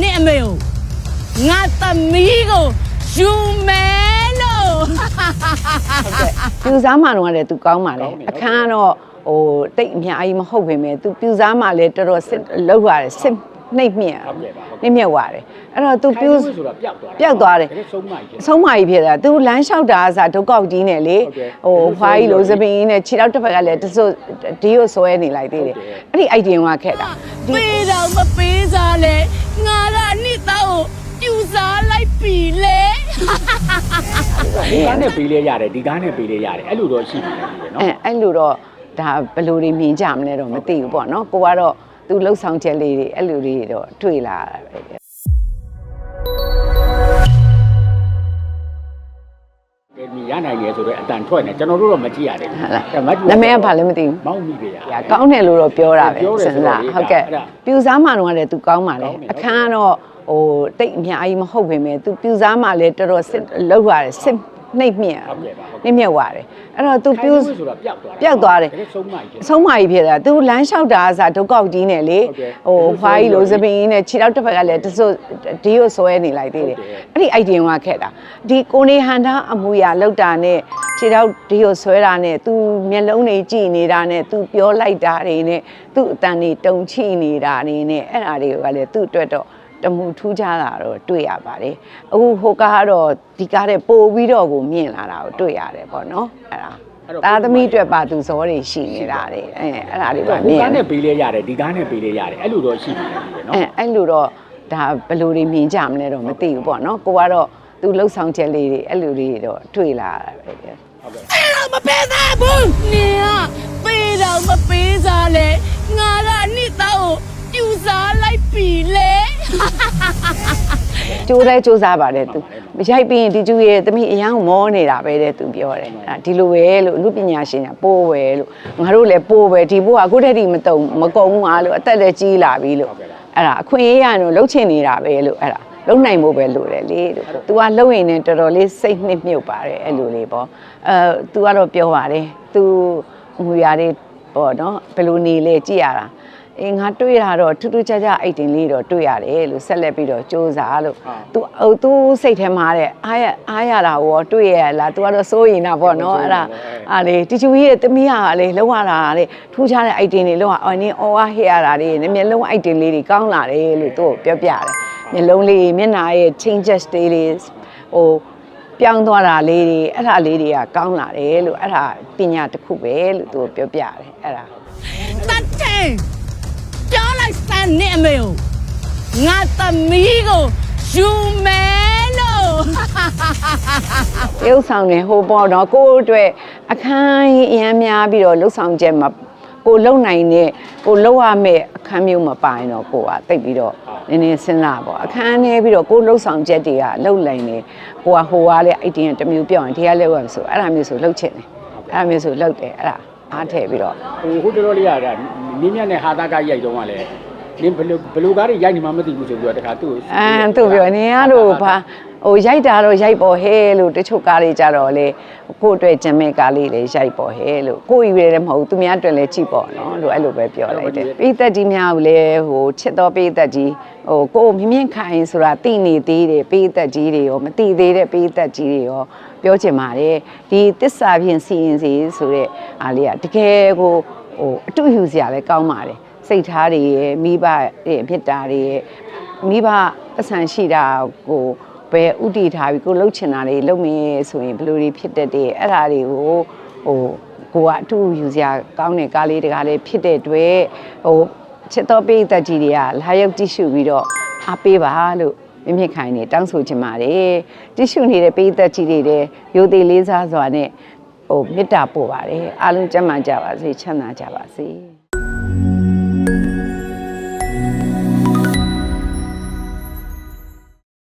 နဲ့အမေကိုငါသမီးကိုယူမယ်လို့ပြူစားမှတော့လည်း तू ကောင်းပါလေအခန်းကတော့ဟိုတိတ်အများကြီးမဟုတ်ပေမဲ့ तू ပြူစားမှလည်းတော်တော်စစ်လောက်ရတယ်စစ် နှိပ်မြက်နှိပ်မြက်သွားတယ်အဲ့တော့ तू ပြူဆိုတာပျောက်သွားပျောက်သွားတယ်ဒါလည်းဆုံးမကြီးအဆုံးမကြီးဖြစ်တာ तू လမ်းလျှောက်တာကစားဒုက္ခောက်ကြီးနဲ့လေဟုတ်ကဲ့ဟိုဖွားကြီးလိုစပင်းကြီးနဲ့ခြေထောက်တစ်ဖက်ကလည်းတစို့ဒီကိုဆွဲနေလိုက်သေးတယ်ဟုတ်တယ်အဲ့ဒီ idea ကခက်တာဒီပေးတော့မပေးစားလဲငါကအနှစ်သားကိုပြူစားလိုက်ပြီလေဒီကားနဲ့ပေးလဲရတယ်ဒီကားနဲ့ပေးလဲရတယ်အဲ့လိုတော့ရှိနေတယ်နော်အဲအဲ့လိုတော့ဒါဘယ်လိုတွေမြင်ကြမလဲတော့မသိဘူးပေါ့နော်ကိုကတော့ သူလှုပ်ဆောင်ချက်လေးတွေအဲ့လိုတွေတော့တွေ့လာတာပဲကဲဒီရနိုင်တယ်ဆိုတော့အတန်ထွက်နေကျွန်တော်တို့တော့မကြည့်ရတယ်ဟုတ်လားအဲမတ်နာမည်ကဘာလဲမသိဘူးမောက်မိပဲရ။ညာကောင်းတယ်လို့တော့ပြောတာပဲပြောတယ်ဆိုတော့လေဟုတ်ကဲ့အဲ့ဒါပြူစားမှတော့လည်း तू ကောင်းပါလေကောင်းတယ်အခန်းကတော့ဟိုတိတ်အများကြီးမဟုတ်ပေမဲ့ तू ပြူစားမှလည်းတော်တော်စစ်လောက်ရတယ်စစ် နှိပ်မြက် ဟုတ်ကဲ့ပါဟုတ်ကဲ့ နှိပ်မြက်သွားတယ်အဲ့တော့ तू ပြူ ဆိုတာပျောက်သွား ပျောက်သွားတယ် ဒါလည်းဆုံးမကြီး အဆုံးမကြီးဖြစ်တာ तू လမ်းလျှောက်တာကစားဒုက္ခောက်ကြီးနဲ့လေ ဟုတ်ကဲ့ ဟိုဖွားကြီးလိုစပင်းကြီးနဲ့ခြေထောက်တစ်ဖက်ကလည်းတစို့ဒီကိုဆွဲနေလိုက်သေးတယ် ဟုတ်တယ် အဲ့ဒီ idea ကခက်တာဒီကိုနေဟန်တာအမူအရာလောက်တာနဲ့ခြေထောက်ဒီကိုဆွဲတာနဲ့ तू မျက်လုံးတွေကြည့်နေတာနဲ့ तू ပြောလိုက်တာတွေနဲ့ သူ့အတန်တွေတုံချိနေတာနေနဲ့အဲ့ဒါတွေကလည်းသူ့အတွက်တော့ တမှုထူးခြားတာတော့တွေ့ရပါတယ်အခုဟိုကားကတော့ဒီကားတဲ့ပို့ပြီးတော့ကိုမြင်လာတာကိုတွေ့ရတယ်ပေါ့နော်အဲ့ဒါသားသမီးအတွက်ပါသူဇောတွေရှိနေတာတွေအဲအဲ့ဒါတွေပါဒီမြင်ကားရနဲ့ပေးလဲရတယ်ဒီကားနဲ့ပေးလဲရတယ်အဲ့လိုတော့ရှိနေတယ်နော်အဲအဲ့လိုတော့ဒါဘယ်လိုတွေမြင်ကြမလဲတော့မသိဘူးပေါ့နော်ကိုကတော့သူလှုပ်ဆောင်ချက်လေးတွေအဲ့လိုတွေတော့တွေ့လာတာပဲဟုတ်ကဲ့ပေးတော့မပေးစားဘူးနင်ကပေးတော့မပေးစားလဲငါကအနှစ်သားကို ကြိုးလဲကြိုးစားပါတယ်သူရိုက်ပြီးရင်ဒီကျူရဲ့သမီးအရန်ကိုမောနေတာပဲတဲ့သူပြောတယ်အဲ့ဒါဒီလိုပဲလို့အမှုပညာရှင်ကပိုးပဲလို့ငါတို့လည်းပိုးပဲဒီဘိုးကအခုတည်းကမတုံမကုံဘူးဟာလို့အသက်လည်းကြီးလာပြီလို့အဲ့ဒါအခွင့်အရေးရရင်တော့လှုပ်ချင်နေတာပဲလို့အဲ့ဒါလုံနိုင်ဖို့ပဲလိုတယ်လေလို့ तू ကလှုပ်ရင်လည်းတော်တော်လေးစိတ်နှစ်မြုပ်ပါတယ်အဲ့လိုလေးပေါ့အဲ तू ကတော့ပြောပါတယ် तू ငွေရတွေပေါ့နော်ဘယ်လိုနေလဲကြည့်ရတာ အေးငါတွေ့ရတော့ထူးထူးခြားခြားအိတ်တင်လေးတော့တွေ့ရတယ်လို့ဆက်လက်ပြီးတော့စူးစမ်းလို့ तू ဟို तू စိတ်ထဲမှာတဲ့အားရအားရတာရောတွေ့ရလား तू ကတော့စိုးရင်တာပေါ့နော်အဲ့ဒါအားလေတီချူကြီးရဲ့တမီးဟာလေလောက်ရတာတဲ့ထူးခြားတဲ့အိတ်တင်တွေလောက်ရအော်နင်းအော်အားဟေ့ရတာတွေမျက်လုံးအိတ်တင်လေးတွေကောင်းလာတယ်လို့သူ့ကိုပြောပြတယ်မျက်လုံးလေးမျက်နာရဲ့ changes တွေလေးဟို ပြောင်းသွားတာလေးတွေအဲ့ဒါလေးတွေကကောင်းလာတယ်လို့အဲ့ဒါပညာတစ်ခုပဲလို့သူပြောပြတယ်အဲ့ဒါ လိုက်စမ်းနဲ့အမေကိုငါသမီးကိုယူမယ်လို့တရုပ်ဆောင်နေဟိုပေါ်တော့ကိုယ့်အတွက်အခန်းကြီးအများများပြီးတော့လှုပ်ဆောင်ချက်မှာကိုလုံနိုင်တဲ့ကိုလုံရမယ့်အခန်းမျိုးမပိုင်တော့ကိုကတိတ်ပြီးတော့နည်းနည်းစဉ်းစားပေါ့အခန်းနေပြီးတော့ကိုလှုပ်ဆောင်ချက်တွေကလှုပ်လိုက်နေကိုကဟိုကလည်းအိတ်တင်တစ်မျိုးပြောင်းရင်ဒီကလည်းဝယ်ဆိုအဲ့ဒါမျိုးဆိုလှုပ်ချင်တယ်အဲ့ဒါမျိုးဆိုလှုပ်တယ်အဲ့ဒါအားထည့်ပြီးတော့ဟိုဟိုတော်တော်လေးရတာနင်းမြတ်နဲ့ဟာသားကရိုက်တော့ကလည်း နင်းဘယ်လိုဘယ်လိုကားတွေရိုက်နေမှမသိဘူးဆိုပြီးတော့တခါသူ့ကိုအမ်သူပြောနေရလို့ဘာဟိုရိုက်တာတော့ရိုက်ပေါ်ဟဲလို့တချို့ကားလေးကြတော့လေကို့အတွက်ဂျင်မဲ့ကားလေးလေရိုက်ပေါ်ဟဲလို့ကို့ရွေလည်းမဟုတ်ဘူးသူများအတွက်လည်းကြည့်ပေါ်နော်လို့အဲ့လိုပဲပြောလိုက်တယ်ပိသက်ကြီးများကိုလည်းဟိုချစ်တော်ပိသက်ကြီးဟိုကို့မြင့်မြင့်ခိုင်ဆိုတာတိနေသေးတယ်ပိသက်ကြီးတွေရောမတိသေးတဲ့ပိသက်ကြီးတွေရောပြောချင်ပါတယ်ဒီတစ္ဆာဖြင့်စီရင်စီဆိုတဲ့အားလေးကတကယ်ကိုဟိုအတူယူစရာလည်းကောင်းပါတယ် စိတ်ထားတွေရဲ့မိဘရဲ့အဖြစ်တာတွေရဲ့မိဘအဆန်ရှိတာကိုပဲဥတီထားပြီးကိုလှုပ်ချင်တာတွေလုပ်မင်းဆိုရင်ဘယ်လိုတွေဖြစ်တတ်တယ်အဲ့ဒါတွေကိုဟိုကိုကအတူယူစရာကောင်းတဲ့ကားလေးတကားလေးဖြစ်တဲ့အတွက်ဟိုချစ်တော်ပိတ်သက်ကြီးတွေကလာရောက်ကြည့်ရှုပြီးတော့အားပေးပါလို့မြင့်မြင့်ခိုင်နေတောင်းဆိုချင်ပါတယ်ကြည့်ရှုနေတဲ့ပိတ်သက်ကြီးတွေတဲ့ရိုသေလေးစားစွာနဲ့ဟိုမေတ္တာပို့ပါတယ်အားလုံးကျမ်းမာကြပါစေချမ်းသာကြပါစေ